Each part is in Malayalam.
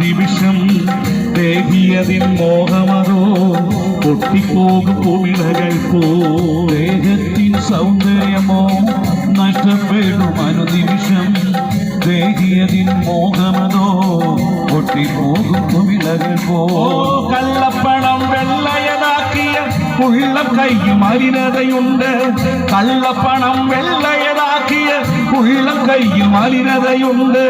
നിമിഷം ദേഹിയതിൻ മോഹമതോ പൊട്ടിപ്പോകും കുമിളകൾ പോ. ദേഹത്തിൻ സൗന്ദര്യമോ നഷ്ടപ്പെടും അനുനിമിഷം ദേഹിയതിൻ മോഹമതോ പൊട്ടിപ്പോകും കുമിളകൾ പോ. കള്ളപ്പണം വെള്ളയതാക്കിയ ഉള്ള കൈ മലിനതയുണ്ട്. കള്ളപ്പണം വെള്ളയതാക്കിയ ഉള്ള കൈ മലിനതയുണ്ട്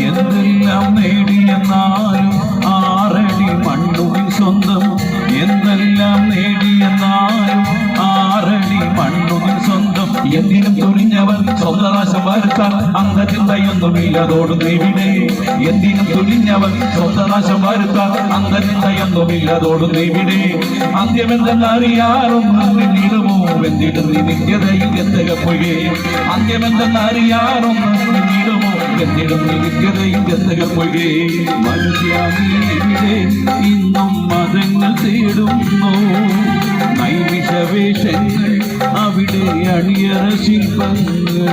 എന്തെല്ലാം നേടിയെന്നാലും ആറടി മണ്ണും സ്വന്തം. എന്തെല്ലാം നേടിയെന്നാലും സ്വന്തനാശം വരുത്താൻ അംഗചിന്തയൊന്നുമില്ലതോടുന്നിവിടെ എന്തിനും തുലിഞ്ഞവൻ സ്വന്തനാശം വരുത്താൻ അംഗചിന്തയൊന്നുമില്ലതോടുന്നിവിടെ അന്ത്യമെന്തെന്നറിയാറൊന്നും നിന്നിടുമോ നിത്യതയിൽ എത്തകപ്പോയേ അന്ത്യമെന്തെന്നറിയാറൊന്നും നിന്നിടുമോ വെന്തിടും നീ നിത്യതയിൽ മനുഷ്യാനിവിടെ ഇന്നും മതങ്ങൾ തേടുന്നു. നൈമിഷവേഷങ്ങൾ അവിടെ അണിയറ ശില്പങ്ങൾ.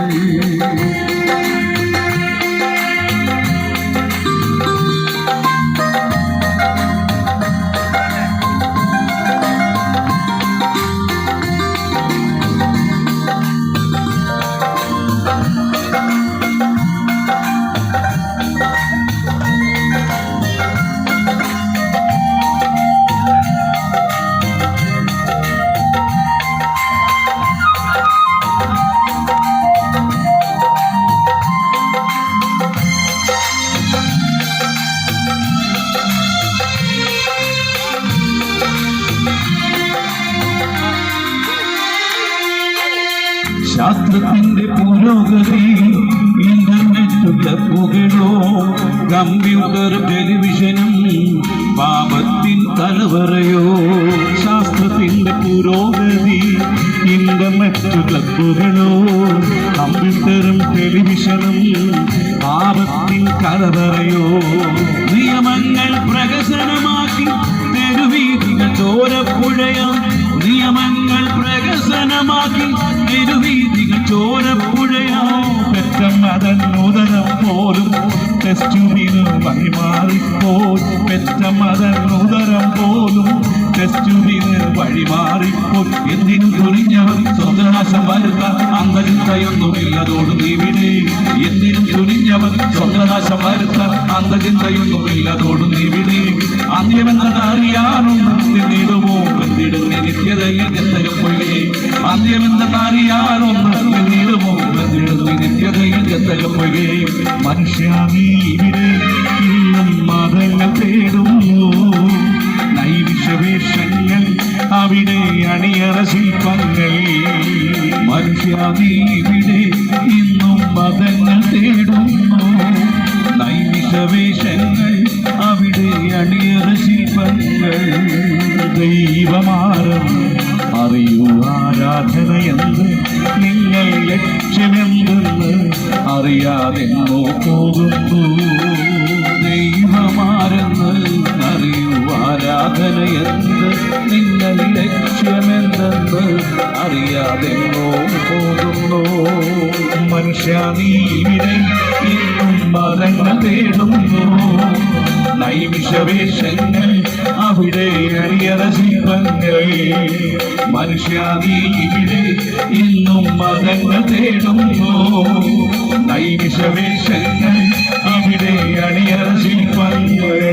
ശാസ്ത്രത്തിന്റെ പുരോഗതി ഇന്റർനെറ്റ് പുകഴോ കമ്പ്യൂട്ടർ ടെലിവിഷനും പാപത്തിൻ തലവറയോ? ശാസ്ത്രത്തിന്റെ പുരോഗതി ഇന്റർനെറ്റ് ക്ലബുകളോ കമ്പ്യൂട്ടറും ടെലിവിഷനും പാപത്തിൻ കലവറയോ? നിയമങ്ങൾ പ്രകസനമാക്കി തെരുവീതിക ചോരപ്പുഴയോ. നിയമങ്ങൾ പ്രകസനമാക്കി തെരുവീതികൾ ചോരപ്പുഴയോ പെറ്റം നൂതനം പോലും ടെസ്റ്റുമിന് വഴിമാറിപ്പോയി. പെറ്റം നൂതനം പോലും ടെസ്റ്റുമിന് വഴിമാറിപ്പോയി. എന്തിനും തുനിഞ്ഞവൻ സ്വന്തനാശം വരുത്താൻ അന്തചിന്തയൊന്നുമില്ലതോടും ഇവിടെ എന്തിനും തുനിഞ്ഞവൻ സ്വന്തനാശം വരുത്താൻ അന്തചിന്തയൊന്നുമില്ലതോടും ഇവിടെ അന്ത്യമെന്നത് അറിയാനും നിന്നിടുമോ എന്തിടുന്ന നിത്യതയിൽ എന്തിടുന്ന നിത്യതയിൽ എത്തകപ്പോഴേ മനുഷ്യാമീ ഇവിടെ മതങ്ങൾ തേടുന്നു. നൈവിഷവേഷങ്ങൾ അവിടെ അണിയറ മനുഷ്യാമി ഇവിടെ ഇന്നും മതങ്ങൾ തേടുന്നു നൈമിഷവേഷങ്ങൾ അവിടെ അണിയറ ശില്പങ്ങൾ എന്ത്? നിങ്ങൾ ലക്ഷ്യമെന്തെന്ന് അറിയാതെ നോക്കുന്നു ദൈവമാരെന്ന് അറിയൂ ആരാധന എന്ത്? നിങ്ങൾ ലക്ഷ്യമെന്തെന്ന് അറിയാതെ നോക്കുന്നു മനുഷ്യ നീ ഇന്നും മതങ്ങൾ തേടുന്നു. നൈമിഷവേഷങ്ങൾ അവിടെ അറിയത ശില്പങ്ങൾ. മനുഷ്യാതി ഇവിടെ ഇന്നും മതങ്ങൾ തേടുന്നു. നൈമിഷവേഷങ്ങൾ അവിടെ അണിയറ ശില്പങ്ങൾ.